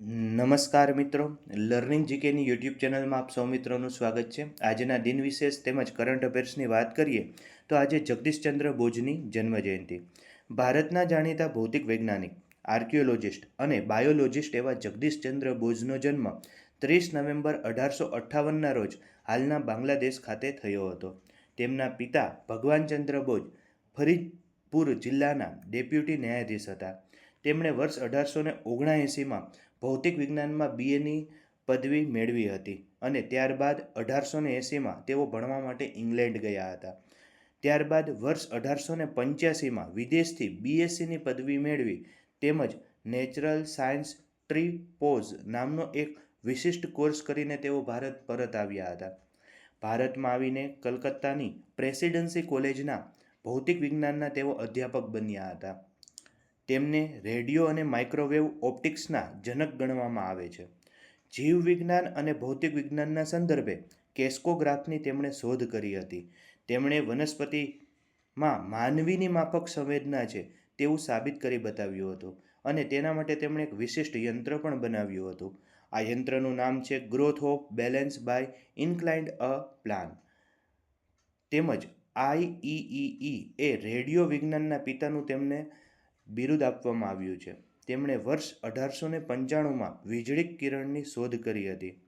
નમસ્કાર મિત્રો. Learning જીકેની YouTube ચેનલમાં આપ સૌ મિત્રોનું સ્વાગત છે. આજના દિન વિશેષ તેમજ કરંટ અફેર્સની વાત કરીએ, તો આજે જગદીશચંદ્ર બોઝની જન્મજયંતિ. ભારતના જાણીતા ભૌતિક વૈજ્ઞાનિક, આર્કિયોલોજિસ્ટ અને બાયોલોજિસ્ટ એવા જગદીશચંદ્ર બોઝનો જન્મ ત્રીસ નવેમ્બર અઢારસો અઠ્ઠાવનના રોજ હાલના બાંગ્લાદેશ ખાતે થયો હતો. તેમના પિતા ભગવાનચંદ્ર બોઝ ફરીદપુર જિલ્લાના ડેપ્યુટી ન્યાયાધીશ હતા. તેમણે વર્ષ અઢારસો ને ઓગણએંસીમાં ભૌતિક વિજ્ઞાનમાં બીએની પદવી મેળવી હતી અને ત્યારબાદ અઢારસો ને એંસીમાં તેઓ ભણવા માટે ઇંગ્લેન્ડ ગયા હતા. ત્યારબાદ વર્ષ અઢારસો ને પંચ્યાસીમાં વિદેશથી બીએસસીની પદવી મેળવી તેમજ નેચરલ સાયન્સ ટ્રી પોઝ નામનો એક વિશિષ્ટ કોર્સ કરીને તેઓ ભારત પરત આવ્યા હતા. ભારતમાં આવીને કલકત્તાની પ્રેસિડેન્સી કોલેજના ભૌતિક વિજ્ઞાનના તેઓ અધ્યાપક બન્યા હતા. તેમને રેડિયો અને માઇક્રોવેવ ઓપ્ટિક્સના જનક ગણવામાં આવે છે. જીવ વિજ્ઞાન અને ભૌતિક વિજ્ઞાનના સંદર્ભે કેસ્કોગ્રાફની તેમણે શોધ કરી હતી. તેમણે વનસ્પતિમાં માનવીની માફક સંવેદના છે તેવું સાબિત કરી બતાવ્યું હતું અને તેના માટે તેમણે એક વિશિષ્ટ યંત્ર પણ બનાવ્યું હતું. આ યંત્રનું નામ છે growth of balance by inclined a plan તેમજ આઈઈઈ એ રેડિયો વિજ્ઞાનના પિતાનું તેમને બિરુદ આપવામાં આવ્યું છે. તેમણે વર્ષ અઢારસો ને પંચાણુંમાં વીજળી કિરણની શોધ કરી હતી.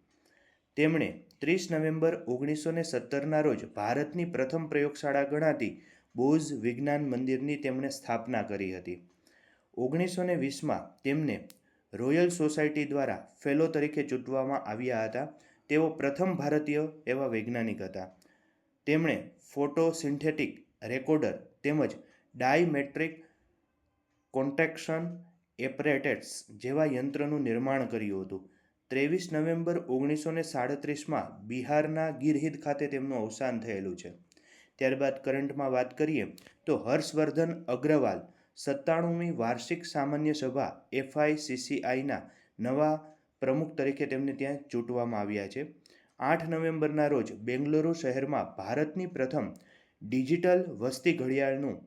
તેમણે ત્રીસ નવેમ્બર ઓગણીસો ને સત્તરના રોજ ભારતની પ્રથમ પ્રયોગશાળા ગણાતી બોઝ વિજ્ઞાન મંદિરની તેમણે સ્થાપના કરી હતી. ઓગણીસો ને વીસમાં તેમને રોયલ સોસાયટી દ્વારા ફેલો તરીકે ચૂંટવામાં આવ્યા હતા. તેઓ પ્રથમ ભારતીય એવા વૈજ્ઞાનિક હતા. તેમણે ફોટોસિન્થેટિક રેકોર્ડર તેમજ ડાયમેટ્રિક કોન્ટ્રેક્શન એપરેટેટ્સ જેવા યંત્રનું નિર્માણ કર્યું હતું. ત્રેવીસ નવેમ્બર ઓગણીસો ને સાડત્રીસમાં બિહારના ગિરહિદ ખાતે તેમનું અવસાન થયેલું છે. ત્યારબાદ કરંટમાં વાત કરીએ તો હર્ષવર્ધન અગ્રવાલ, સત્તાણુંમી વાર્ષિક સામાન્ય સભા એફઆઈસીસીઆઈના નવા પ્રમુખ તરીકે તેમને ત્યાં ચૂંટવામાં આવ્યા છે. આઠ નવેમ્બરના રોજ બેંગલુરુ શહેરમાં ભારતની પ્રથમ ડિજિટલ વસ્તી ઘડિયાળનું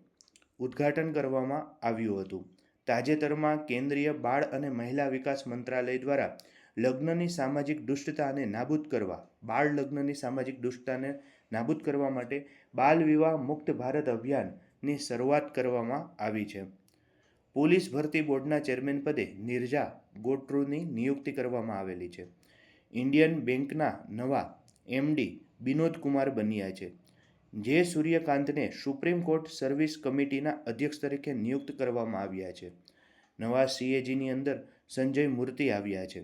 ઉદ્ઘાટન કરવામાં આવ્યું હતું. તાજેતરમાં કેન્દ્રીય બાળ અને મહિલા વિકાસ મંત્રાલય દ્વારા લગ્નની સામાજિક દુષ્ટતાને નાબૂદ કરવા, બાળ લગ્નની સામાજિક દુષ્ટતાને નાબૂદ કરવા માટે બાલ વિવાહ મુક્ત ભારત અભિયાનની શરૂઆત કરવામાં આવી છે. પોલીસ ભરતી બોર્ડના ચેરમેન પદે નિર્જા ગોટ્રુની નિયુક્તિ કરવામાં આવેલી છે. ઇન્ડિયન બેંકના નવા એમડી વિનોદ કુમાર બન્યા છે. જે સૂર્યકાંતને સુપ્રીમ કોર્ટ સર્વિસ કમિટીના અધ્યક્ષ તરીકે નિયુક્ત કરવામાં આવ્યા છે. નવા સીએજીની અંદર સંજય મૂર્તિ આવ્યા છે.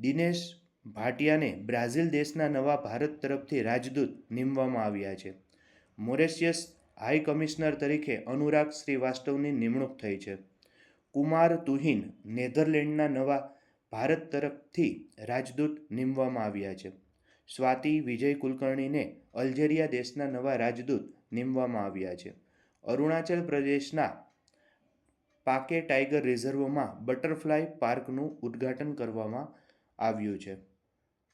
દિનેશ ભાટિયાને બ્રાઝિલ દેશના નવા ભારત તરફથી રાજદૂત નીમવામાં આવ્યા છે. મોરેશિયસ હાઈ કમિશનર તરીકે અનુરાગ શ્રીવાસ્તવની નિમણૂક થઈ છે. કુમાર તુહિન નેધરલેન્ડના નવા ભારત તરફથી રાજદૂત નીમવામાં આવ્યા છે. સ્વાતિ વિજય કુલકર્ણીને અલ્જેરિયા દેશના નવા રાજદૂત નીમવામાં આવ્યા છે. અરુણાચલ પ્રદેશના પાકે ટાઈગર રિઝર્વમાં બટરફ્લાય પાર્કનું ઉદ્ઘાટન કરવામાં આવ્યું છે.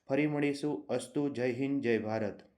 ફરી મળીશું. અસ્તુ. જય હિન્દ. જય ભારત.